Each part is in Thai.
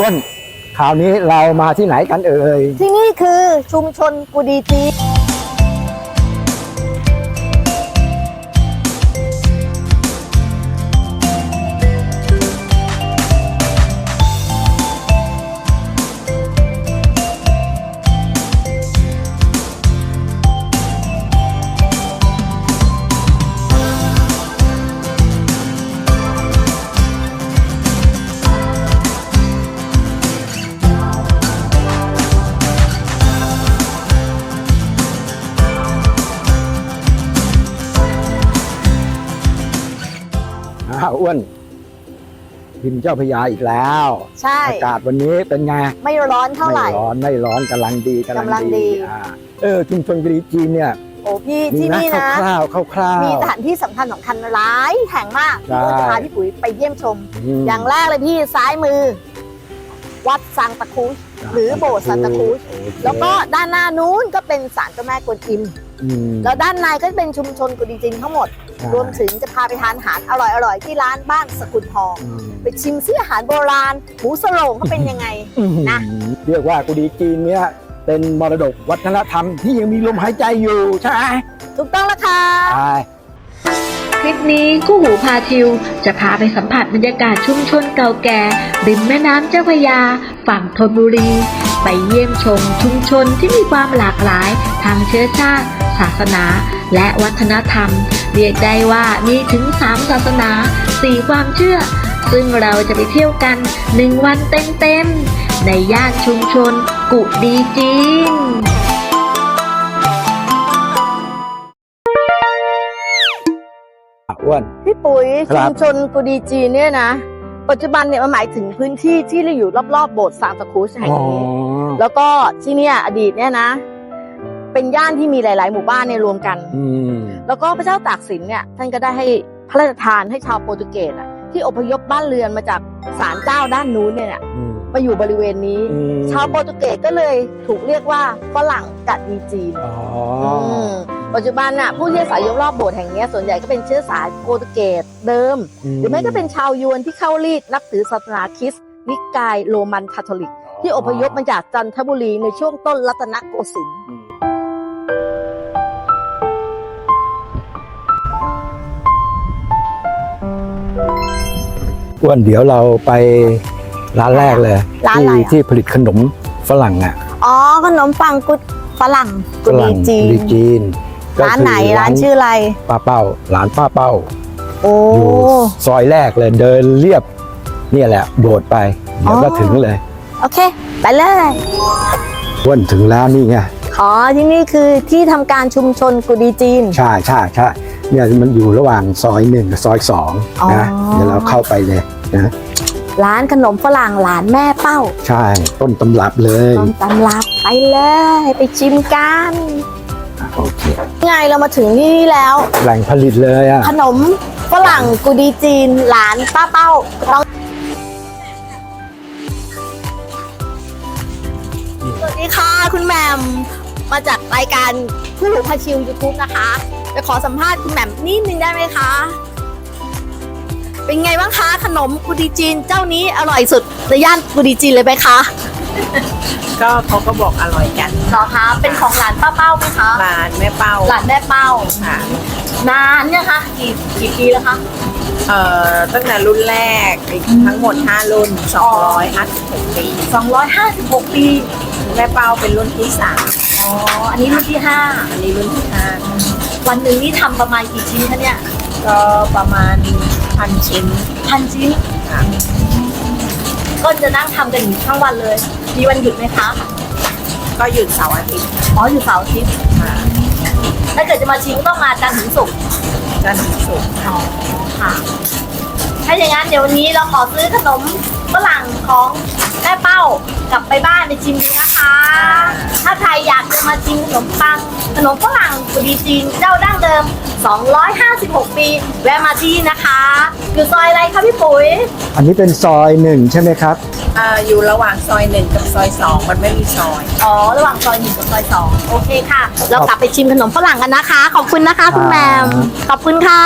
ต้น คราวนี้เรามาที่ไหนกันเอ่ย ที่นี่คือชุมชนกุดีจี เจ้าพระยาอีกแล้วใช่อากาศวันนี้เป็นไงไม่ร้อนเท่าไหร่ไม่ร้อนไม่ร้อนกำลังดีกำลังดีอ่าเออชุมชนกรีจีนเนี่ยโอ้พี่มีที่นะนี่นะคร่าวๆคร่าวๆมีสถานที่สำคัญสำคัญหลายแห่งมากใช่ที่จะพาพี่ปุ๋ยไปเยี่ยมชมมอย่างแรกเลยพี่ซ้ายมือ วัดซังตะคูชหรือโบสถ์ซันตะครูซโอเคแล้วก็ด้านหน้านู้นก็เป็นศาลเจ้าแม่กวนอิมอืมแล้วด้านในก็เป็นชุมชนกุดีจีนทั้งหมดใช่ รวมถึงจะพาไปทานอาหารอร่อยๆ ที่ร้านบ้านสกุลทองอืมไปชิมซิอาหารโบราณหมูสโลงเขาเป็นยังไงนะเรียกว่ากุดีจีนเนี่ยเป็นมรดกวัฒนธรรมที่ยังมีลมหายใจอยู่ใช่ไหมถูกต้องแล้วค่ะใช่คลิปนี้คู่หูพาทิว จะพาไปสัมผัสบรรยากาศชุมชนเก่าแก่ริมแม่น้ำเจ้าพระยา ฝั่งธนบุรี ไปเยี่ยมชมชุมชนที่มีความหลากหลาย ทางเชื้อชาติ ศาสนา และวัฒนธรรม เรียกได้ว่ามีถึง 3 ศาสนา 4 ความเชื่อ ซึ่งเราจะไปเที่ยวกัน 1 วันเต็มๆ ในย่านชุมชน กุดีจีนอะอ้วนพี่ปุ๋ยครัชุบมชนกุดีจีนเนี่ยนะ ปัจจุบันเนี่ยมันหมายถึงพื้นที่ที่เราอยู่รอบๆ โบสถ์ซานตะครูซแห่งอ๋อนี้ แล้วก็ที่เนี่ยอดีตเนี่ยนะ เป็นย่านที่มีหลาย ๆ หมู่บ้านเนี่ยรวมกัน อืมแล้วก็พระเจ้าตากสินเนี่ยท่านก็ได้ให้พระราชทานให้ชาวโปรตุเกสอะที่อพยพบ้านเรือนมาจากศาลเจ้าด้านนู้นเนี่ยอืมมาอยู่บริเวณนี้ อืมชาวโปรตุเกสก็เลยถูกเรียกว่าฝรั่งกัดมีจีน อ๋อมปัจจุบันน่ะผู้ที่อาศัยอยู่รอบโบสถ์แห่งเนี้ยส่วนใหญ่ก็เป็นเชื้อสายโปรตุเกสเดิม หรือไม่ก็เป็นชาวยวนที่เข้ารีดนับถือศาสนาคริสต์นิกายโรมันคาทอลิก ที่อพยพมาจากจันทบุรีในช่วงต้นรัตนโกสินทร์ อืม อ้วนเดี๋ยวเราไปร้านแรกเลยร้านที่อะไรอะที่ผลิตขนมฝรั่งอะอ๋อขนมปังกุดฝรั่งกุฝดีรั่งจีกุดีน จีนก็ร้านคืไหนร้านชื่ออะไร ป้าเป้าร้านป้าเป้าโอ้ อยู่ซอยแรกเลยเดินเรียบเนี่ยแหละโดดไปเดี๋ยวก็อ๋อ ถึงเลยโอเค ไปเลย อ้วนถึงแล้วนี่ไงอ๋อที่นี่คือที่ทำการชุมชนกุดีจีน ใช่ใช่ใช่ เนี่ยมันอยู่ระหว่างซอยหนึ่งกับซอยสองอ๋อนะเดี๋ยวเราเข้าไปเลยนะร้านขนมฝรั่งหลานแม่เป้า ใช่ ต้นตำรับเลย ต้นตำรับไปเลยไปชิมกันโอเคไงเรามาถึงนี่แล้ว แหล่งผลิตเลยอะขนมฝรั่งกุดีจีนหลานป้าเป้าต้องสวัสดีค่ะคุณแหม่มมาจากรายการผู้หลวงพาชิวยูทูบนะคะ จะขอสัมภาษณ์คุณแหม่มนิดนึงได้ไหมคะ เป็นไงบ้างคะขนมกุดีจีนเจ้านี้อร่อยสุดในย่านกุดีจีนเลยไหมคะก็เขาก็บอกอร่อยกันเหรอคะเป็นของหลานป้าเป้าไหมคะร้านแม่เป้าหลานแม่เป้าค่ะนานเนี่ยงคะกี่กี่ปีแล้วคะเอ่อตั้งแต่รุ่นแรกอีกทั้งหมด 5 รุ่น 256 ปี 256 ปีแม่เป้าเป็นรุ่นที่อ๋อ อันนี้รุ่นที่3อันนี้รุ่นที่5 วันหนึ่งนี่ทำประมาณกี่ชิ้นคะเนี่ย5ก็ประมาณพันชิ้นพันชิ้นค่ะก็จะนั่งทำกันอยู่ทั้งวันเลย มีวันหยุดไหมคะก็หยุดเสาร์อาทิตย์อ๋ออยู่เสาร์อาทิตย์ค่ะถ้าเกิดจะมาชิมก็ต้องมาจันทร์ถึงศุกร์จันทร์ถึงศุกร์อ๋อค่ะถ้าอย่างนั้นเดี๋ยววันนี้เราขอซื้อขนมฝรั่งของแม่เป้า กลับไปบ้านไปชิมดูนะคะ ถ้าใครอยากจะมาชิมขนมปังขนมฝรั่งกุดีจีนเจ้าดั้งเดิม 256 ปี แวะมาที่นี่นะคะอยู่ซอยอะไรคะพี่ปุ๋ย อันนี้เป็นซอยหนึ่งใช่ไหมครับ เอ่ออยู่ระหว่างซอย1กับซอย2มันไม่มีซอย อ๋อ ระหว่างซอยหนึ่งกับซอยสองโอเคค่ะ เรากลับไปชิมขนมฝรั่งกันนะคะ ขอบคุณนะคะคุณแหมมขอบคุณค่ะ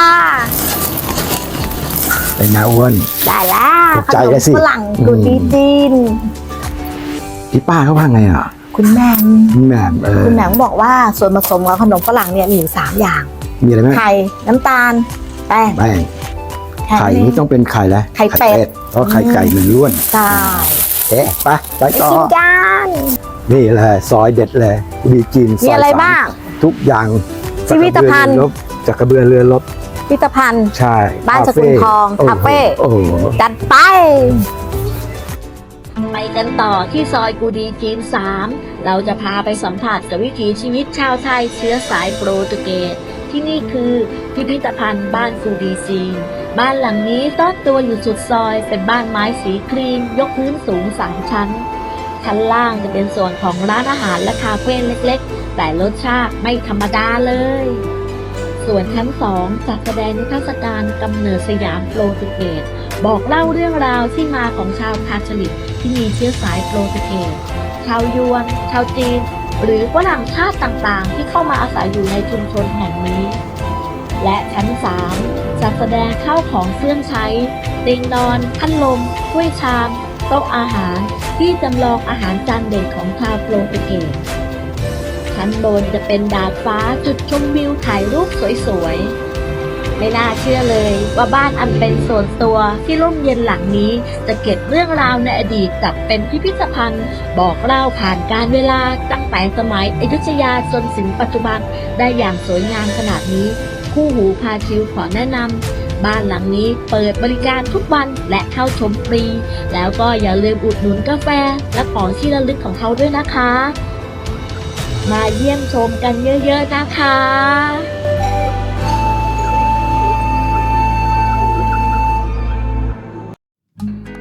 เป็นไงอ้วน ได้แล้วถูกขใจนมแล้วสิฝรั่งกุดีจีน อที่ป้าเขาว่าไงอะคุณแม่แหม่มเออคุณแหม่บอกว่าส่วนผสมของขนมฝรั่งเนี่ยมีอยู่สามอย่าง มีอะไรไหมไข่ น้ำตาล แป้งแป้งแค่ไข่นี้นี่ต้องเป็นไข่แล้วไข่เป็ด เพราะไข่ไก่มันล้วนใช่เอ๊ะไปไปไปต่อชิมกันนี่เลยซอยเด็ดเลยมีจีนซมีอยอะไรสามบ้าง ทุกอย่างพิพิธภัณฑ์ จักรเบือเรือรบพิพิธภัณฑ์ ใช่บ้านสกุลทองโโหคาเฟ่ โอ้โหจัดไป ไปกันต่อที่ซอยกูดีจีน 3 เราจะพาไปสัมผัสกับวิถีชีวิตชาวไทยเชื้อสายโปรตุเกส ที่นี่คือพิพิธภัณฑ์บ้านกูดีจีน บ้านหลังนี้ต้อนตัวอยู่สุดซอยเป็นบ้านไม้สีครีม ยกพื้นสูง3ชั้น ชั้นล่างจะเป็นส่วนของร้านอาหารและคาเฟ่เล็กๆ แต่รสชาติไม่ธรรมดาเลย ส่วนชั้น2จัดแสดงนิทรรศการกำเนิดสยามโปรตุเกส บอกเล่าเรื่องราวที่มาของชาวคาทอลิกที่มีเชื้อสายโปรตุเกสชาวยวน ชาวจีน หรือฝรั่งชาติต่างๆ ที่เข้ามาอาศัยอยู่ในชุมชนแห่งนี้ และชั้น3จัดแสดงข้าวของเครื่องใช้ เตียงนอนพัดลมถ้วยชามโต๊ะอาหารที่จำลองอาหารจานเด่นของชาวโปรตุเกสชั้นบนจะเป็นดาดฟ้าจุดชมวิวถ่ายรูปสวยๆ ไม่น่าเชื่อเลย ว่าบ้านอันเป็นส่วนตัวที่ร่มเย็นหลังนี้ จะเก็บเรื่องราวในอดีตจัดเป็นพิพิธภัณฑ์ บอกเล่าผ่านการเวลาตั้งแต่สมัยอยุธยาจนถึงปัจจุบันได้อย่างสวยงามขนาดนี้ คู่หูพาชิวขอแนะนำบ้านหลังนี้เปิดบริการทุกวันและเข้าชมฟรี แล้วก็อย่าลืมอุดหนุนกาแฟ และของที่ระลึกของเขาด้วยนะคะ มาเยี่ยมชมกันเยอะๆนะคะ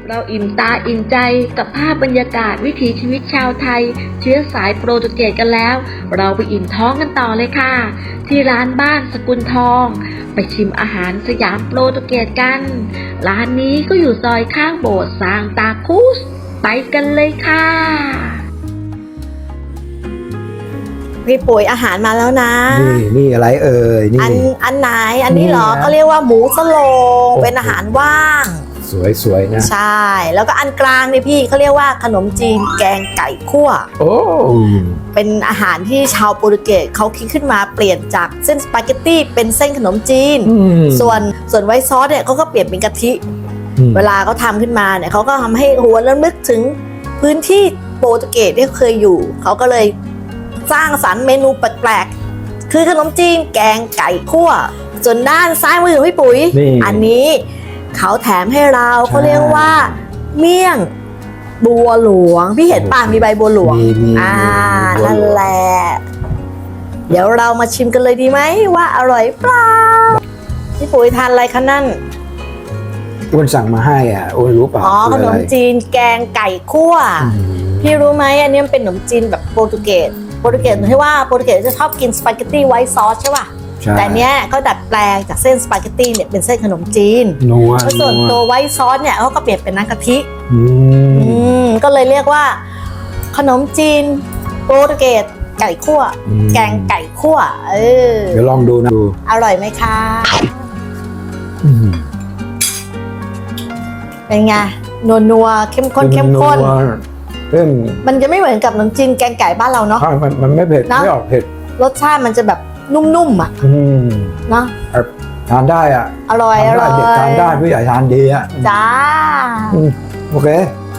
เราอิ่มตาอิ่มใจกับภาพบรรยากาศวิถีชีวิตชาวไทย เชื้อสายโปรตุเกสกันแล้ว เราไปอิ่มท้องกันต่อเลยค่ะ ที่ร้านบ้านสกุลทอง ไปชิมอาหารสยามโปรตุเกสกัน ร้านนี้ก็อยู่ซอยข้างโบสถ์ซางตาคุสไปกันเลยค่ะพี่ปุ๋ยอาหารมาแล้วนะ นี่นี่อะไรเอ่ยนี่อันอันไหนอันนี้เหรอนี่นะเขาเรียกว่าหมูสโลงโอ้โหเป็นอาหารว่าง สวยสวยๆนะ ใช่ แล้วก็อันกลางนี่พี่เขาเรียกว่าขนมจีนแกงไก่คั่ว โอ้ เป็นอาหารที่ชาวโปรตุเกสเขาคิดขึ้นมาเปลี่ยนจากเส้นสปาเกตตี้เป็นเส้นขนมจีนอืมส่วนส่วนไวท์ซอสเนี่ยเขาก็เปลี่ยนเป็นกะทิอืมเวลาเขาทำขึ้นมาเนี่ยเขาก็ทำให้หัวแล้วนึกถึงพื้นที่โปรตุเกสที่เคยอยู่ เขาก็เลยสร้างสรรค์เมนูแปลกๆ คือขนมจีนแกงไก่คั่ว ส่วนด้านซ้ายมือของพี่ปุ๋ยนี่อันนี้ เขาแถมให้เราใช่เขาเรียกว่า เมี่ยงบัวหลวง พี่เห็นป่ะมีใบบัวหลวง มีมีอ่ามีบัวหลวง นั่นแหละ เดี๋ยวเรามาชิมกันเลยดีไหมว่าอร่อยเปล่าพี่ปุ๋ยทานอะไรคะนั่น อ้วนสั่งมาให้อะโอ้ยรู้เปล่าอ๋อขคืะนไรมจีนแกงไก่คั่วอืมพี่รู้ไหมอันนี้มันเป็นขนมจีนแบบโปรตุเกสโปรตุเกสที่ว่าโปรตุเกสจะชอบกินสปาเกตตี้ไวท์ซอสใช่ป่ะ ใช่ แต่เนี้ยเขาดัดแปลงจากเส้นสปาเกตตี้เนี่ยเป็นเส้นขนมจีนนัวแล้วส่วนนัตัวไวท์ซอสเนี่ยเขาก็เปลี่ยนเป็นน้ำกะทิอืมอืมก็เลยเรียกว่า ขนมจีนโปรตุเกสไก่คั่ว อืมแกงไก่คั่ว เออ เดี๋ยวลองดูนะดูอร่อยไหมคะ อืมเป็นไงนัวนัวๆเข้มข้นเข้มข้นนัวเพิ่มมันจะไม่เหมือนกับขนมจีนแกงไก่บ้านเราเนาะข้าวมันมันไม่เผ็ด เนอะ ไม่ออกเผ็ด รสชาติมันจะแบบ นุ่มๆอะอืมเนาะทานได้อะอร่อยอทานร่ได้อยเด็กทานได้ผู้ใหญ่ทานดีอะจ้าอืมโอเค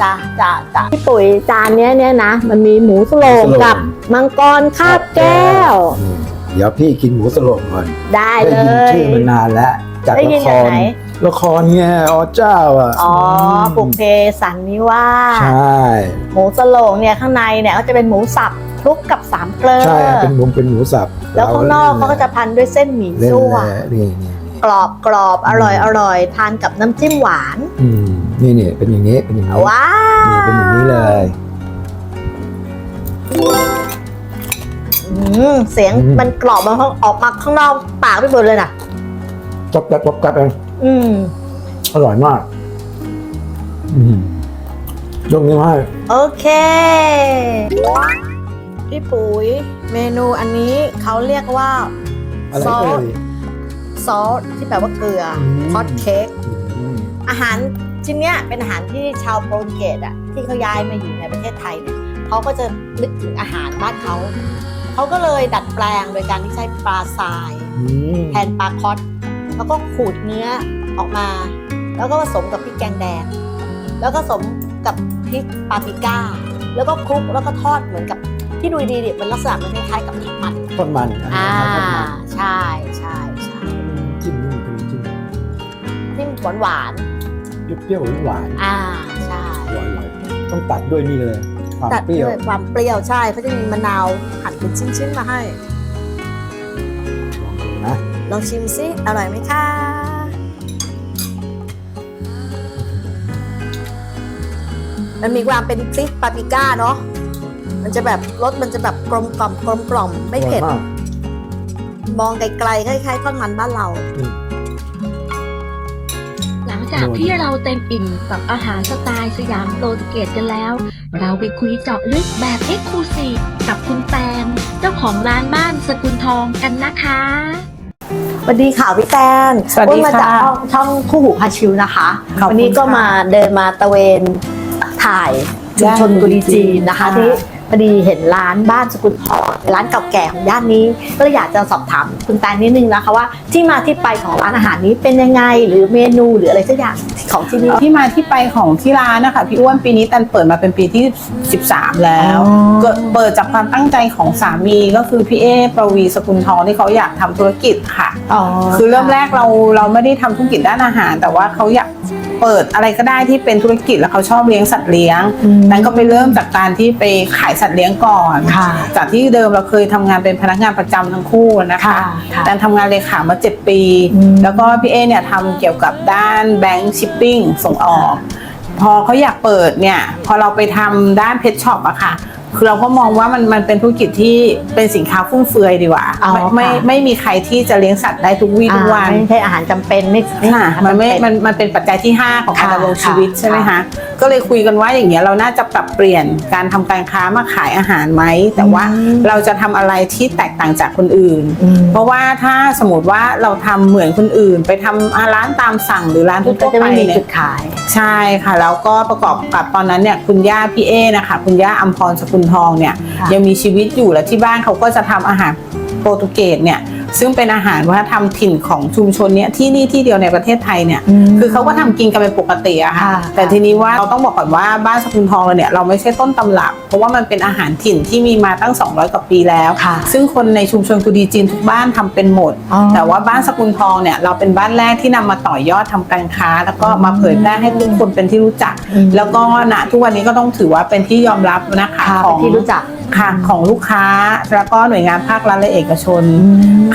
จ้าจ้าจ้าพี่ปุ๋ยจานเนี้ยเนี่ยนะ มันมีหมูสโลงหมูสโลง กับมังกรคาบแก้ว อืมเดี๋ยวพี่กินหมูสโลงก่อนได้เลได้ยินย ชื่อมันนานแล้วจากได้ยิละนคจากรไหน ละครไงอ๋อเจ้าอะอ๋ออมปุกเพสันนิวาสใช่ หมูสโลงเนี่ยข้างในเนี่ยก็จะเป็นหมูสับ คลุกกับสามเกลือใช่เป็นหมูเป็นหมูสับ แล้วข้างนอกเขาก็จะพันด้วยเส้นหมี่เล่นซั่วแหละนี่นี่กรอบกรอบอร่อยอร่อยทานกับน้ำจิ้มหวานอืมนี่นี่เป็นอย่างนี้เป็นอย่างนี้ว้านี่เป็นอย่างนี้เลยอืมเสียงอืมมันกรอบมันออกมาข้างนอกปากไปหมดเลยน่ะจับจับจับจับเองอืมอร่อยมาก อืมยกนิ้วให้โอเค พี่ปุ๋ย เมนูอันนี้เขาเรียกว่าอะไรซอเอ่สย ซอสที่แปลว่าเกลืออม ฮอตเค้กอืมอาหารชิ้นเนี้ยเป็นอาหารที่ชาวโปรตุเกสอะที่เขาย้ายมาอยู่ในประเทศไทยเนี่ยเขาก็จะนึกถึงอาหารบ้านเขาเขาก็เลยดัดแปลงโดยการที่ใช้ปลาทราย อืมแทนปลาคอสแล้วก็ขูดเนื้อออกมา แล้วก็ผสมกับพริกแกงแดง แล้วก็ผสมกับพริกปาปริก้า แล้วก็คลุกแล้วก็ทอดเหมือนกับ ที่ดูดีๆเนี่ยมันลักษณะมันคล้ายๆกับทอดมันทอดมันอ่าทอดมันใช่ใช่ใช่จิ้มนี่เป็นจิ้มที่หวานหวานเปรี้ยวๆหวานๆอ่าใช่ๆอร่อยๆต้องตัดด้วยนี่เลยความตัดเปรี้ยวด้วยความเปรี้ยวใช่เขาจะมีมะนาวหั่นเป็นชิ้นๆมาให้ลองดูนะลองชิมซิอร่อยไหมคะมันมีความเป็นพริกปาปริก้าเนาะ มันจะแบบรสมันจะแบบกลมกล่อมกลมกล่อมไม่เผ็ด อร่อยากมองไกลๆคล้ายๆทอดมันบ้านเรา หลังจากที่เราเต็มอิ่มกับอาหารสไตล์สยามโปรตุเกสกันแล้ว เราไปคุยเจาะลึกแบบเอ็กซ์คลูซีฟกับคุณแตนเจ้าของร้านบ้านสกุลทองกันนะคะ สวัสดีค่ะพี่แตนสวัสดีอ้นมาจากค่ะช่องช่องคู่หูพาชิวนะคะ ขอบคุณวันี้ก็ค่ะมาเดินมาตะเวนถ่ายชุมชนย่านกุดีจีนนะคะค่ะที่พ อดีเห็นร้านบ้านสกุลทองร้านเก่าแก่ของย่านนี้ ก็เลยอยากจะสอบถามคุณแตนนิดนึงนะคะว่าที่มาที่ไปของร้านอาหารนี้เป็นยังไงหรือเมนูหรืออะไรสักอย่างของที่นี่ ที่มาที่ไปของที่ร้านนะคะพี่อ้วนปีนี้ตันเปิดมาเป็นปีที่ 13 แล้วอ๋อเกิดเปิดจากความตั้งใจของสามีก็คือพี่เอประวีสกุลทองที่เขาอยากทำธุรกิจค่ะ อ๋อคือเริ่มแรกเราเราไม่ได้ทำธุรกิจด้านอาหาร แต่ว่าเขาอยากเปิดอะไรก็ได้ที่เป็นธุรกิจแล้วเขาชอบเลี้ยงสัตว์เลี้ยง อืม นั้นก็ไปเริ่มจากการที่ไปขายสัตว์เลี้ยงก่อนค่ะ จากที่เดิมเราเคยทำงานเป็นพนักงานประจำทั้งคู่นะคะค่ะค่ะแต่ทำงานเลขามา7ปีอืมแล้วก็พี่เอเนี่ยทำเกี่ยวกับด้านแบงก์ชิปปิ้งส่งออก พอเขาอยากเปิดเนี่ย พอเราไปทำด้านเพชช็อปอะค่ะ คือเราก็มองว่ามันมันเป็นธุรกิจที่เป็นสินค้าฟุ่มเฟือยดีกว่าอ๋อไม่ไม่ค่ะ ไม่มีใครที่จะเลี้ยงสัตว์ได้ทุกวี่ทุกวัน อ่าไม่ใช่อาหารจำเป็นไม่ไม่ค่ะอาหารมันไม่ จำเป็ มัน มันเป็นปัจจัยที่ 5 ของการค่ะดำรงชีวิตค่ะใช่ไหมคะ ก็เลยคุยกันว่าอย่างเงี้ยเราน่าจะปรับเปลี่ยนการทำการค้ามาขายอาหารไหม แต่ว่าอืม เราจะทำอะไรที่แตกต่างจากคนอื่น อืม เพราะว่าถ้าสมมติว่าเราทำเหมือนคนอื่น ไปทำอ่าร้านตามสั่งหรือร้านก็ทั่วจะๆไปไม่มีเนี่จุยดขาย ใช่ค่ะ แล้วก็ประกอบกับตอนนั้นเนี่ยคุณย่าพี่เอนะคะคุณย่าอัมพรสกุลทองเนี่ยค่ะยังมีชีวิตอยู่และที่บ้านเขาก็จะทำอาหารโปรตุเกสเนี่ย ซึ่งเป็นอาหารวัฒนธรรมถิ่นของชุมชนเนี่ยที่นี่ที่เดียวในประเทศไทยเนี่ยคือเขาก็ทำกินกันเป็นปกติอะค่ะค่ะแต่ทีนี้ว่าเราต้องบอกก่อนว่าบ้านสกุลทองเราเนี่ยเราไม่ใช่ต้นตำรับ เพราะว่ามันเป็นอาหารถิ่นที่มีมาตั้ง 200 กว่าปีแล้วค่ะซึ่งคนในชุมชนกุดีจีนทุกบ้านทำเป็นหมดอ๋อแต่ว่าบ้านสกุลทองเนี่ยเราเป็นบ้านแรกที่นำมาต่อยอดทำการค้า แล้วก็มาเผยแพร่ให้ทุกคนเป็นที่รู้จักอืมแล้วก็ณทุกวันนี้ก็ต้องถือว่าเป็นที่ยอมรับนะคะค่ะของเป็นที่รู้จักค่ะของลูกค้าแล้วก็หน่วยงานภาครัฐและเอกชน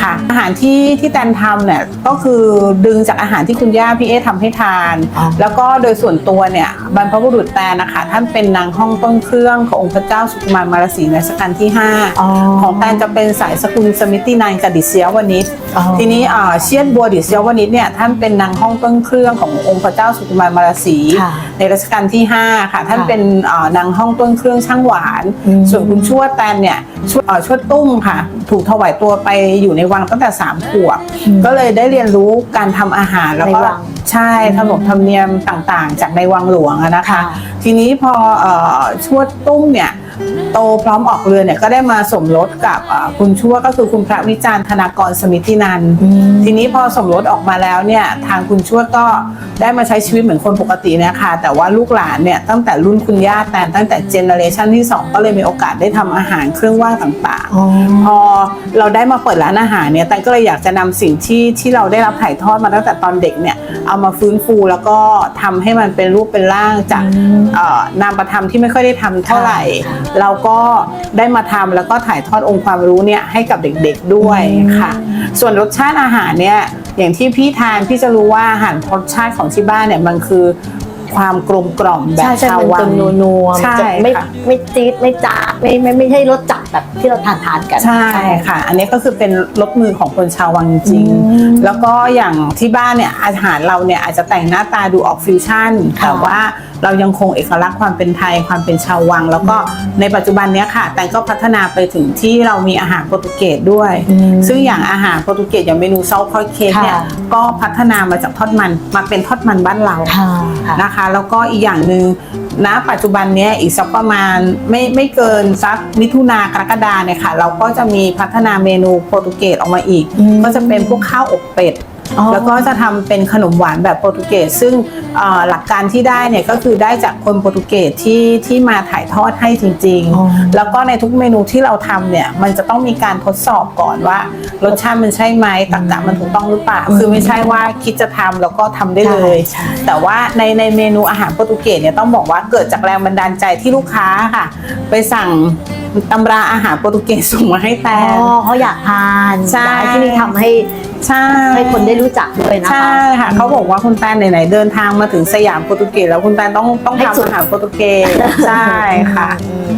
ค่ะ อาหารที่ที่แตนทำเนี่ยก็คือดึงจากอาหารที่คุณย่าพี่เอทำให้ทานอ๋อแล้วก็โดยส่วนตัวเนี่ยบรรพบุรุษแตนนะคะท่านเป็นนางห้องต้นเครื่องขององค์พระเจ้าสุกุมารมารสีในรัชกาลที่5อ๋อของแตนจะเป็นสายสกุลสมิตินายกดิเซียวนิชอ๋อทีนี้อ่าเชียนบัวดิเซียวนิชเนี่ยท่านเป็นนางห้องต้นเครื่องขององค์พระเจ้าสุกุมารมารสีค่ะในรัชกาลที่ 5 ค่ะ ท่านค่ะเป็นอ่านางห้องต้นเครื่องช่างหวานอืมส่วนคุณชวดแตนเนี่ยชวดเอ่อชวดตุ้มค่ะ ถูกถวายตัวไปอยู่ในวังตั้งแต่3ามขวบอืมก็เลยได้เรียนรู้การทำอาหารแล้วก็ ในวังใช่ขนบธรรมเนียมต่างๆ จากในวังหลวงอะนะคะค่ะทีนี้พอเอ่อชวดตุ้มเนี่ยโตพร้อมออกเรือเนี่ยก็ได้มาสมรสกับเอ่อคุณชวดก็คือคุณพระวิจารณ์ธนากรสมิทธินันท์อืมทีนี้พอสมรสออกมาแล้วเนี่ยทางคุณชวดก็ได้มาใช้ชีวิตเหมือนคนปกตินะคะ แต่ว่าลูกหลานเนี่ยตั้งแต่รุ่นคุณย่าแต่ตั้งแต่เจเนอเรชันที่ 2 ก็เลยมีโอกาสได้ทำอาหารเครื่องว่างต่างๆอ๋อพอเราได้มาเปิดร้านอาหารเนี่ยแตนก็เลยอยากจะนำสิ่งที่ที่เราได้รับถ่ายทอดมาตั้งแต่ตอนเด็กเนี่ย เอามาฟื้นฟูแล้วก็ทำให้มันเป็นรูปเป็นร่างจากอืมเอ่อนามประธรรมที่ไม่ค่อยได้ทำเท่าไหร่ค่ะเราก็ได้มาทำแล้วก็ถ่ายทอดองค์ความรู้เนี่ยให้กับเด็กๆด้วยอืมค่ะ ส่วนรสชาติอาหารเนี่ยอย่างที่พี่ทานพี่จะรู้ว่าอาหารรสชาติของที่บ้านเนี่ยมันคือความกลมกล่อมแบบใช่ใช่ชาวมันวัจะงนัวนัวๆมันใช่จะไม่ค่ะไม่จี๊ดไม่จ้าดไม่ไม่ไม่ใช่รสจัด แบบที่เราทานทานๆกันใช่ค่ะ อันนี้ก็คือเป็นรสมือของคนชาววังจริงอืมแล้วก็อย่างที่บ้านเนี่ยอาหารเราเนี่ยอาจจะแต่งหน้าตาดูออกฟิวชั่นค่ะแต่ว่าเรายังคงเอกลักษณ์ความเป็นไทยความเป็นชาววัง แล้วก็ในปัจจุบันเนี้ยค่ะ แต่ก็พัฒนาไปถึงที่เรามีอาหารโปรตุเกสด้วยอืมซึ่งอย่างอาหารโปรตุเกสอย่างเมนูซอสคอยเค้กเนี่ยค่ะก็พัฒนามาจากทอดมันมาเป็นทอดมันบ้านเราค่ะค่ะนะคะ แล้วก็อีกอย่างหนึ่ง ณปัจจุบันเนี้ยอีกสักประมาณไม่ไม่เกินสักมิถุนากรกฎาเนี่ยค่ะ เราก็จะมีพัฒนาเมนูโปรตุเกสออกมาอีกอืมก็จะเป็นพวกข้าวอบเป็ดอ๋อ แล้วก็จะทำเป็นขนมหวานแบบโปรตุเกสซึ่งเอ่อหลักการที่ได้เนี่ยก็คือได้จากคนโปรตุเกสที่ที่มาถ่ายทอดให้จริงอ๋อๆแล้วก็ในทุกเมนูที่เราทำเนี่ยมันจะต้องมีการทดสอบก่อนว่ารสชาติมันใช่ไหมตักกะมันถูกต้องหรือเปล่าคือไม่ใช่ว่าคิดจะทำแล้วก็ทำได้เลยใช่แต่ว่าในในเมนูอาหารโปรตุเกสเนี่ยต้องบอกว่าเกิดจากแรงบันดาลใจที่ลูกค้าค่ะ ไปสั่ง ตำราอาหารโปรตุเกสส่งมาให้แตอ๋นอเขาอยากทานใช่อยากให้ที่นี่ทำให้ใช่ให้คนได้รู้จักด้วยนะคะใช่ค่ะเขาบอกว่าคุณแตนไหนๆเดินทางมาถึงสยามโปรตุเกสแล้วคุณแตนต้องต้องให้สุดทำอาหารโปรตุเกสใช่ค่ะอืม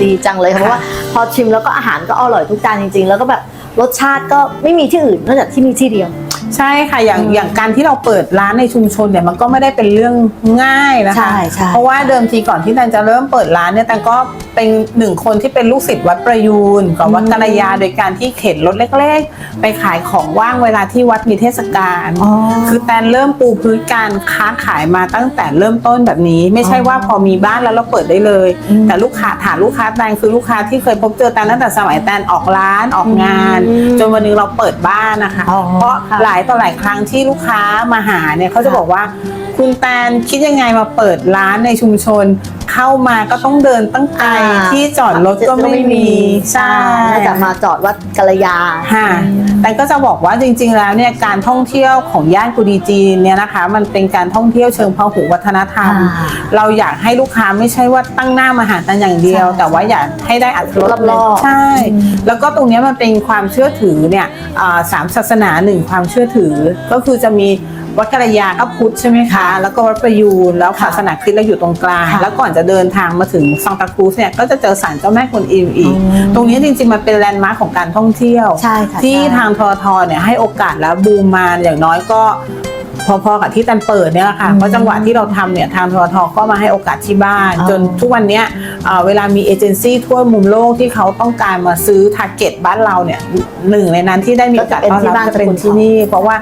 ดีจังเลยค่ะเพราะว่าพอชิมแล้วก็อาหารก็อร่อยทุกจานจริง ๆ แล้วก็แบบรสชาติก็ไม่มีที่อื่นนอกจากที่นี่ที่เดียว ใช่ค่ะอย่างอืมอย่างการที่เราเปิดร้านในชุมชนเนี่ยมันก็ไม่ได้เป็นเรื่องง่ายนะคะใช่ใช่เพราะว่าเดิมทีก่อนที่แตนจะเริ่มเปิดร้านเนี่ยแตนก็เป็นหนึ่งคนที่เป็นลูกศิษย์วัดประยูนกับวัดอืมกัลยาโดยการที่เข็นรถเล็กๆ ไปขายของว่างเวลาที่วัดมีเทศกาลอ๋อคือแตนเริ่มปูพื้นการค้าขายมาตั้งแต่เริ่มต้นแบบนี้ ไม่ใช่ว่าพอมีบ้านแล้วเราเปิดได้เลยอืมแต่ลูกค้าฐานลูกค้าแตนคือลูกค้าที่เคยพบเจอแตนตั้งแต่สมัยแตนออกร้านออกงานอืมจนวันหนึงเราเปิดบ้านนะคะอ๋อเพราะค่ะหลายต่อหลายครั้งที่ลูกค้ามาหาเนี่ยเขาจะบอกว่า คุณแตนคิดยังไงมาเปิดร้านในชุมชน เข้ามาก็ต้องเดินตั้งไกลอ่า ที่จอดรถก็ไม่มีใช่น่าจะมาจอดวัดกัลยา ค่ะแต่ก็จะบอกว่าจริง ๆ แล้วเนี่ยการท่องเที่ยวของย่านกุดีจีนเนี่ยนะคะ มันเป็นการท่องเที่ยวเชิงพหุวัฒนธรรม อ่าเราอยากให้ลูกค้าไม่ใช่ว่าตั้งหน้ามาหากันอย่างเดียว ใช่แต่ว่าอยากให้ได้อัตรสรอบๆ ใช่อืมแล้วก็ตรงเนี้ยมันเป็นความเชื่อถือเนี่ยอ่าสามศาสนาหนึ่งความเชื่อถือก็คือจะมี วัดกัลยาก็พุทธใช่ไหมคะ แล้วก็วัดประยูนแล้วค่ะศาสนาคริสต์เราอยู่ตรงกลางค่ะแล้วก่อนจะเดินทางมาถึงซังตาครูสเนี่ยก็จะเจอศาลเจ้าแม่กวนอิมอีกอืมตรงนี้จริงๆมันเป็นแลนด์มาร์คของการท่องเที่ยวใช่ค่ะที่ใช่ทางทอทเนี่ยให้โอกาสและบูมมาอย่างน้อยก็ พอๆกับที่ตันเปิดเนี่ยแหละค่ะอืมเพราะจังหวะที่เราทำเนี่ยทางทอทก็มาให้โอกาสที่บ้านอ๋อจนทุกวันเนี้ยเอ่อเวลามีเอเจนซี่ทั่วมุมโลกที่เขาต้องการมาซื้อทาร์เก็ตบ้านเราเนี่ยหนึ่งในนั้นที่ได้มีโอกาสต้อนรับจะเป็นที่นี่ เพราะว่า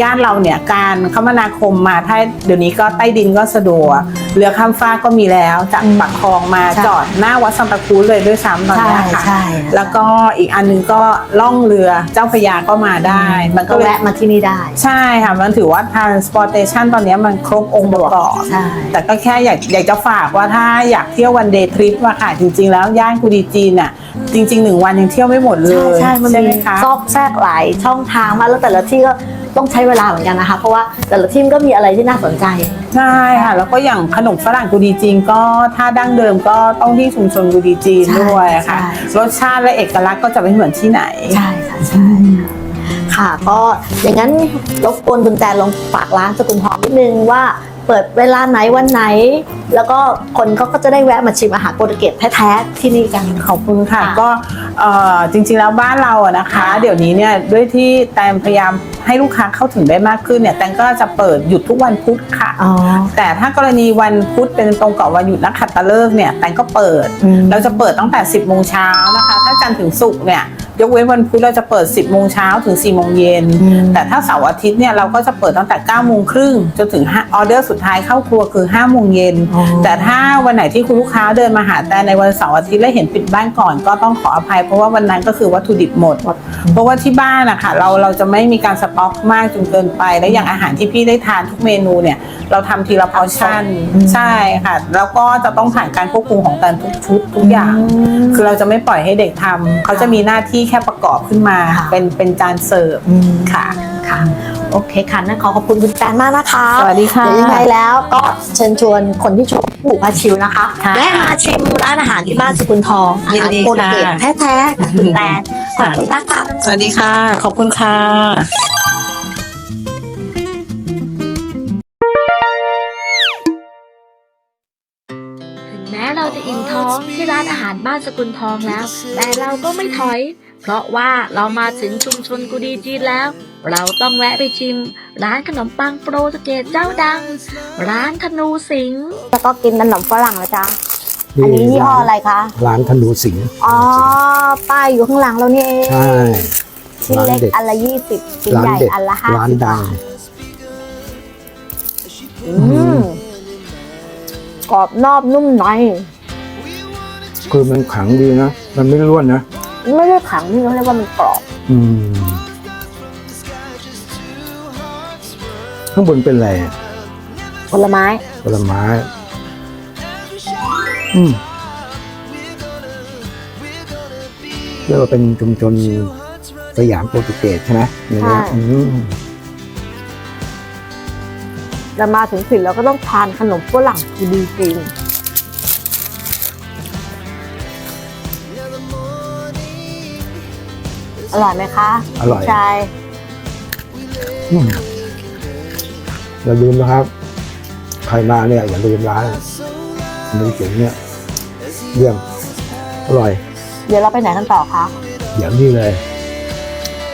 ย่านเราเนี่ยการคมนาคมมาถ้าเดี๋ยวนี้ก็ใต้ดินก็สะดวกเรือข้ามฟากก็มีแล้วจากปากคลองมาใช่จอดหน้าวัดสัมตะครูเลยด้วยซ้ำตอนใช่เนี้ยค่ะใช่ แล้วก็อีกอันหนึงก็ล่องเรือเจ้าพระยาก็มาได้ มันก็ก็เลย แวะมาที่นี่ได้ ใช่ค่ะมันถือว่า transportation ตอนนี้มันครบองค์ประกอบใช่ แต่ก็แค่อยากอยากจะฝากว่าถ้าอยากเที่ยววันเดย์ทริปอะค่ะจริง ๆ แล้วย่านกุดีจีนน่ะจริงๆหนึ่งวันยังเที่ยวไม่หมดเลใช่ยใช่มันไหมีมคะ ซอกแซกหลายช่องทางมากแล้วแต่ละที่ก็ต้องใช้เวลาเหมือนกันนะคะ เพราะว่าแต่ละที่มันก็มีอะไรที่น่าสนใจ ใช่ค่ะแล้วก็อย่างขนมฝรั่งกุดีจีนก็ถ้าดั้งเดิมก็ต้องที่ชุมชนกุดีจีนใช่ด้วยค่ะ ใช่ รสชาติและเอกลักษณ์ก็จะไม่เหมือนที่ไหน ใช่ค่ะใช่ ค่ะ ก็อย่างนั้นรบกวนคุณแจนลองฝากร้านสกุลทองนิดนึงว่าเปิดเวลาไหนวันไหน แล้วก็คนเขาก็จะได้แวะมาชิมอาหารโปรตุเกสแท้ๆที่นี่กัน ขอบคุณค่ะ ค่ะก็เอ่อจริงๆแล้วบ้านเราอะนะคะค่ะเดี๋ยวนี้เนี่ยด้วยที่แตนพยายามให้ลูกค้าเข้าถึงได้มากขึ้นเนี่ยแตนก็จะเปิดหยุดทุกวันพุธค่ะ อ๋อ แต่ถ้ากรณีวันพุธเป็นตรงกับวันหยุดนักขัตฤกษ์เนี่ยแตนก็เปิด อืม เราจะเปิดตั้งแต่ 10โมงเช้านะคะ ถ้าจันทร์ถึงศุกร์เนี่ย ยกเว้นวันพุธเราจะเปิด 10โมงเช้าถึง4โมงเย็นอืมแต่ถ้าเสาร์อาทิตย์เนี่ยเราก็จะเปิดตั้งแต่9โมงครึ่งจนถึง5ออเดอร์สุดท้ายเข้าครัวคือ5โมงเย็นอ๋อแต่ถ้าวันไหนที่คุณลูกค้าเดินมาหาแต่ในวันเสาร์อาทิตย์และเห็นปิดบ้านก่อนก็ต้องขออภัย เพราะว่าวันนั้นก็คือวัตถุดิบหมด เพราะว่าที่บ้านอะค่ะเราเราจะไม่มีการสต็อกมากจนเกินไป และอย่างอาหารที่พี่ได้ทานทุกเมนูเนี่ยเราทำทีละพอร์ชั่นอืมใช่ค่ะ แล้วก็จะต้องผ่านการควบคุมของแต่ทุกชุดทุกอย่างมคือเราจะไม่ปล่อยให้เด็กทำเขาจะมีหน้าที่แค่ประกอบขึ้นมา ค่ะ เป็นเป็นจานเสิร์ฟอืมค่ะ ค่ะ โอเคค่ะนั่นขอขอบคุณคุณแตนมากนะคะสวัสดีค่ะ เดี๋ยวยังไงแล้วก็เชิญชวนคนที่ชมหมู่พาชิวนะคะค่ะแวะมาชิมร้านอาหารที่บ้านสกุลทองอายินหารดีโปรตุเกสค่ะแท้ๆของคุณแตนขอบคุณมากค่ะ สวัสดีค่ะ ขอบคุณค่ะถึงแม้เราจะอิ่มท้องที่ร้านอาหารบ้านสกุลทองแล้ว แต่เราก็ไม่ถอย เพราะว่าเรามาถึงชุมชนกุดีจีนแล้ว เราต้องแวะไปชิม ร้านขนมปังโปรตุเกสเจ้าดัง ร้านธนูสิงห์แล้วก็กินขนมฝรั่งนะจ๊ะ อันนี้ยี่ห้ออะไรคะ ร้านธนูสิงห์อ๋อ ป้ายอยู่ข้างหลังเรานี่เองใช่ชิ้นเล็กร้านเด็ดอันละยี่สิบชิ้นร้านใหญ่เด็ดอันละห้าร้านสิบดับางทอืมกรอบนอกนุ่มในคือมันขังดีนะ มันไม่ร่วนนะ ไม่ได้ขังนี่เขาเรียกว่ามันกรอบ อืม ข้างบนเป็นอะไรอะผลไม้ ผลไม้ อืมเรียกว่าเป็นชุมชนสยามโปรตุเกสใช่ไหมในเนี้ยใช่ อืมเรามาถึงถิ่นเราก็ต้องทานขนมฝรั่งดีจริง อร่อยไหมคะอร่อย ใช่อืมอย่าลืมนะครับใครมาเนี่ยอย่าลืมร้านมือเจ๋งเนี่ยเยี่ยมอร่อย เดี๋ยวเราไปไหนกันต่อคะเดี๋ยวนี้เลย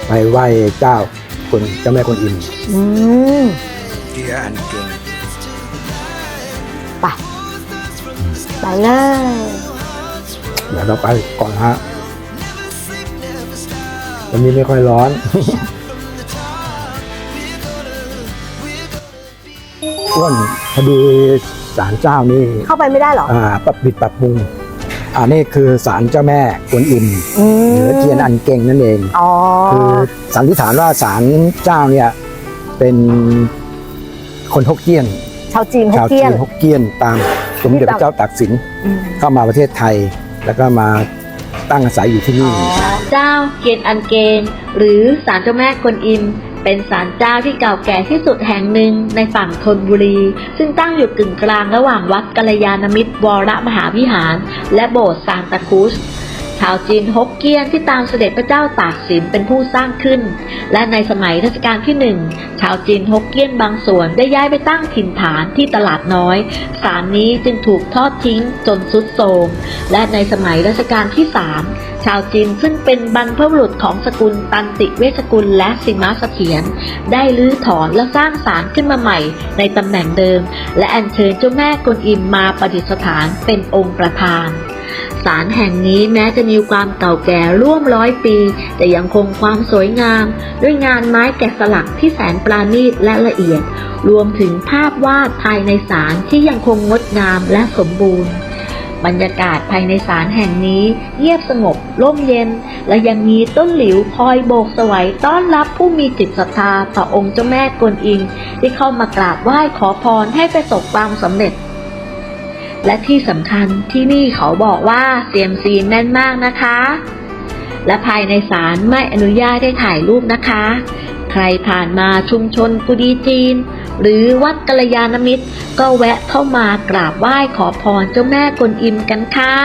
ไปไหว้เจ้าคนเจ้าแม่คนอิมอืมเกียอันเก่งไปไปเลยเดี๋ยวเราไปก่อนฮะ วันนี้ไม่ค่อยร้อน อ้วนพอดีศาลเจ้านี่เข้าไปไม่ได้เหรอ อ่าปรับปิดปรับปรุงอ่านี่คือศาลเจ้าแม่กวนอิมอืมหรือเทียนอันเก่งนั่นเอง อ๋อ คือสันนิษฐานว่าศาลเจ้าเนี่ยเป็นคนฮกเกี้ยน ชาวจีนฮกชาวเกี้จียนนฮกเกี้ยนตามสมเด็จพระเจ้าตากสินอืมเข้ามาประเทศไทย แล้วก็มา ตั้งอาศัยอยู่ที่นี่ เจ้าเกียนอันเกนหรือศาลเจ้าแม่กวนอิม เป็นศาลเจ้าที่เก่าแก่ที่สุดแห่งหนึ่งในฝั่งธนบุรี ซึ่งตั้งอยู่กึ่งกลางระหว่างวัดกัลยาณมิตรวรมหาวิหาร และโบสถ์ซานตาครูส ชาวจีนฮกเกี้ยนที่ตามเสด็จพระเจ้าตากสินเป็นผู้สร้างขึ้น และในสมัยรัชกาลที่หนึ่งชาวจีนฮกเกี้ยนบางส่วนได้ย้ายไปตั้งถิ่นฐานที่ตลาดน้อยศาลนี้จึงถูกทอดทิ้งจนสุดโทมและในสมัยรัชกาลที่สามชาวจีนซึ่งเป็นบรรพบุรุษของสกุลตันติเวชกุลและสิมาสเถียรได้ลื้อถอนและสร้างศาลขึ้นมาใหม่ในตำแหน่งเดิม และอัญเชิญเจ้าแม่กวนอิมมาประดิษฐานเป็นองค์ประธาน ศาลแห่งนี้แม้จะมีความเก่าแก่ร่วมร้อยปี แต่ยังคงความสวยงาม ด้วยงานไม้แกะสลักที่แสนปราณีตและละเอียด รวมถึงภาพวาดภายในศาลที่ยังคงงดงามและสมบูรณ์บรรยากาศภายในศาลแห่งนี้เงียบสงบร่มเย็น และยังมีต้นหลิวคอยโบกสวัยต้อนรับผู้มีจิตศรัทธาต่อองค์เจ้าแม่กวนอิมที่เข้ามากราบไหว้ขอพรให้ประสบความสำเร็จ และที่สำคัญที่นี่เขาบอกว่าเซียมซีแม่นมากนะคะ และภายในศาลไม่อนุญาตให้ถ่ายรูปนะคะ ใครผ่านมาชุมชนกุดีจีน หรือวัดกัลยาณมิตร ก็แวะเข้ามากราบไหว้ขอพรเจ้าแม่กวนอิมกันค่ะ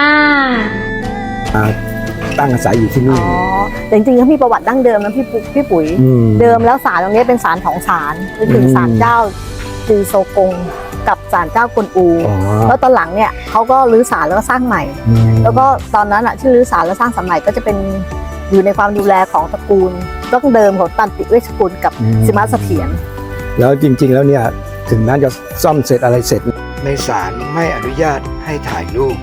ตั้งอาศัยอยู่ที่อ๋นี่อแต่จริงๆก็มีประวัติดั้งเดิมนะพี่ปุ๊พี่ปุ๋ยมเดิมแล้วศาลตรงนี้เป็นศาลของศาลคือถึงอืมศาลเจ้าจือโซกง กับศาลเจ้ากวนอูอ๋อแล้วตอนหลังเนี่ยเขาก็รื้อศาลแล้วก็สร้างใหม่อืมแล้วก็ตอนนั้นอะที่รื้อศาลแล้วสร้างศาลใหม่ก็จะเป็นอยู่ในความดูแลของตระกูลต้องเดิมของตันติเวชกุลกับสิมาเสถียรแล้วจริง ๆ แล้วเนี่ยถึงนั้นจะซ่อมเสร็จอะไรเสร็จ ในศาลไม่อนุญาตให้ถ่ายรูป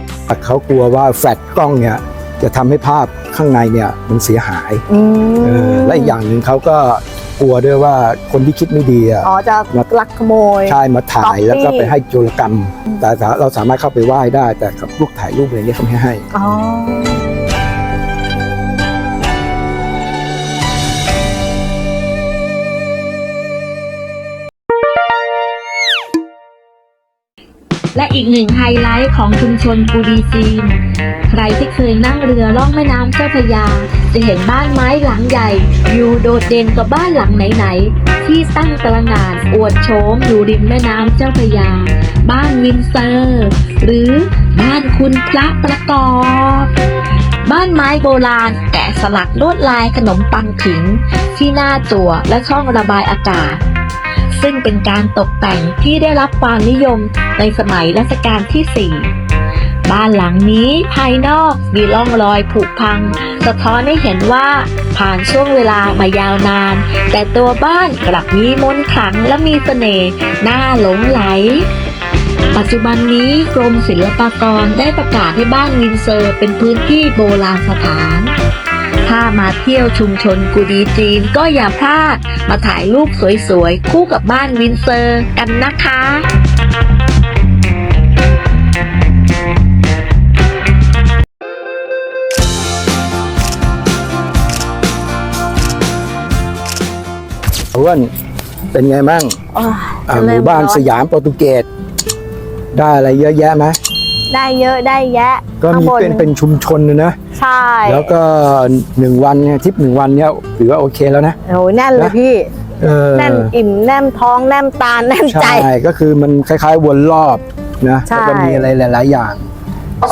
เขากลัวว่าแฟลชกล้องเนี่ย จะทำให้ภาพข้างในเนี่ยมันเสียหายอืมเออและอีกอย่างหนึ่งเขาก็กลัวด้วยว่าคนที่คิดไม่ดีอะอ๋อจะลักขโมยใช่มาถ่าย Copy แล้วก็ไปให้โจรกรรม แต่เราสามารถเข้าไปไหว้ได้แต่กับลูกถ่ายรูปอะไรเงี้ยเขาไม่ให้อ๋อ อีกหนึ่งไฮไลท์ของชุมชนกูดีจีน ใครที่เคยนั่งเรือล่องแม่น้ำเจ้าพระยา จะเห็นบ้านไม้หลังใหญ่ อยู่โดดเด่นกว่าบ้านหลังไหนๆ ที่ตั้งตระหง่านอวดโฉมอยู่ริมแม่น้ำเจ้าพระยา บ้านวินเซอร์ หรือบ้านคุณพระประกอบบ้านไม้โบราณแกะสลักลวดลายขนมปังผิง ที่หน้าจั่วและช่องระบายอากาศ ซึ่งเป็นการตกแต่งที่ได้รับความนิยมในสมัยรัชกาลที่ 4 บ้านหลังนี้ภายนอกมีร่องรอยผุพัง สะท้อนให้เห็นว่าผ่านช่วงเวลามายาวนาน แต่ตัวบ้านกลับมีมนต์ขลังและมีเสน่ห์น่าหลงไหลปัจจุบันนี้กรมศิลปากรได้ประกาศให้บ้านวินเซอร์เป็นพื้นที่โบราณสถาน ถ้ามาเที่ยวชุมชนกูดีจีนก็อย่าพลาด มาถ่ายรูปสวยๆ คู่กับบ้านวินเซอร์กันนะคะเพื่อนเป็นไงบ้างหมู่บ้านสยามโปรตุเกสได้อะไรเยอะแยะไหมได้เยอะได้แยะก็มีข้างบเป็นเป็นชุมชนเลยนะ ใช่แล้วก็หนึ่งวันเนี่ยทริปหนึ่งวันเนี่ยถือว่าโอเคแล้วนะโอ้ยแน่นเลยนะพี่เออแน่นอิ่มแน่นท้องแน่นตาแน่นใจใช่ก็คือมันคล้ายๆวนรอบนะใช่แล้วก็มีอะไรหลาย ๆ อย่าง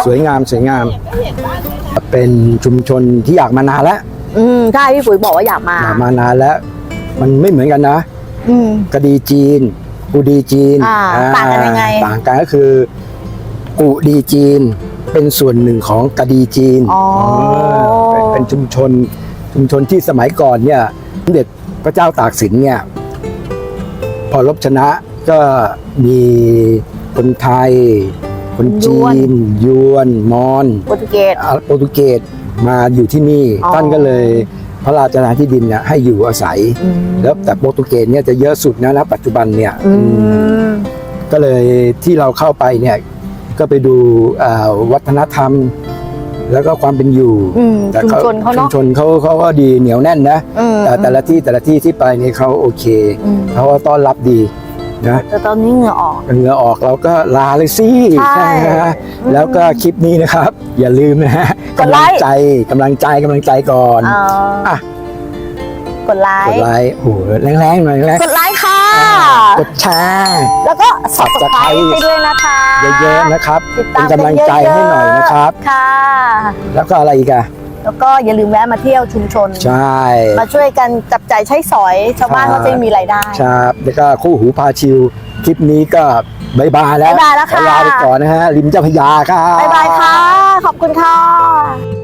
สวยงามสวยงาม เป็นชุมชนที่อยากมานานแล้วอืมใช่พี่ปุ๋ยบอกว่าอยากมาอยากมานานแล้ว มันไม่เหมือนกันนะอืมกะดีจีนกูดีจีนอ่าอ่ต่างกันยังไงต่างกันก็คือกูดีจีน เป็นส่วนหนึ่งของกะดีจีนอ๋อเออเป็นชุมชนชุมชนที่สมัยก่อนเนี่ยสมเด็จพระเจ้าตากสินเนี่ยพอรบชนะก็มีคนไทย คนจีน ยวน มอญ โปรตุเกส อ่าโปรตุเกสมาอยู่ที่นี่อ๋อ ท่านก็เลยพระราชทานที่ดินเนี่ยให้อยู่อาศัย อืมแล้วแต่โปรตุเกสเนี่ยจะเยอะสุดนะนะปัจจุบันเนี่ยอือืมมก็เลยที่เราเข้าไปเนี่ย ก็ไปดูอ่าวัฒนธรรม แล้วก็ความเป็นอยู่อืมแต่ชุมชนเขาชุมเนาะชนเขาเขาก็ดีเหนียวแน่นนะอืมแต่แต่ละที่แต่ละที่ที่ไปนี่เขาโอเคอืมเขาก็ต้อนรับดีนะแต่ตอนนี้เหงื่อออกเหงื่อออกเราก็ลาเลยสิใช่ไหมฮะแล้วก็คลิปนี้นะครับ อย่าลืมนะฮะกดไลกำลังค์ใจกำลังใจกำลังใจก่อนอ่าอะกดไลกดค์ไลค์โอ้โหแรงๆหน่อยแรง กดไลค์ค่ะกดแชร์แล้วก็สับสไคร Subscribe ไปด้วยนะคะเยอะๆนะครับติดเป็ตานมกำลังใจให้หน่อยนะครับค่ะ แล้วก็อะไรอีกอะแล้วก็อย่าลืมแวะมาเที่ยวชุมชน ใช่ มาช่วยกันจับจ่ายใช้สอยชาวบ้านครับเขาจะมีรายได้ครับแล้วก็คู่หูพาชิวคลิปนี้ก็บายบายแล้วบ๊ายบายแล้วค่ะขอลาไปก่อนนะฮะริมเจ้าพระยาครับบ๊ายบายค่ะ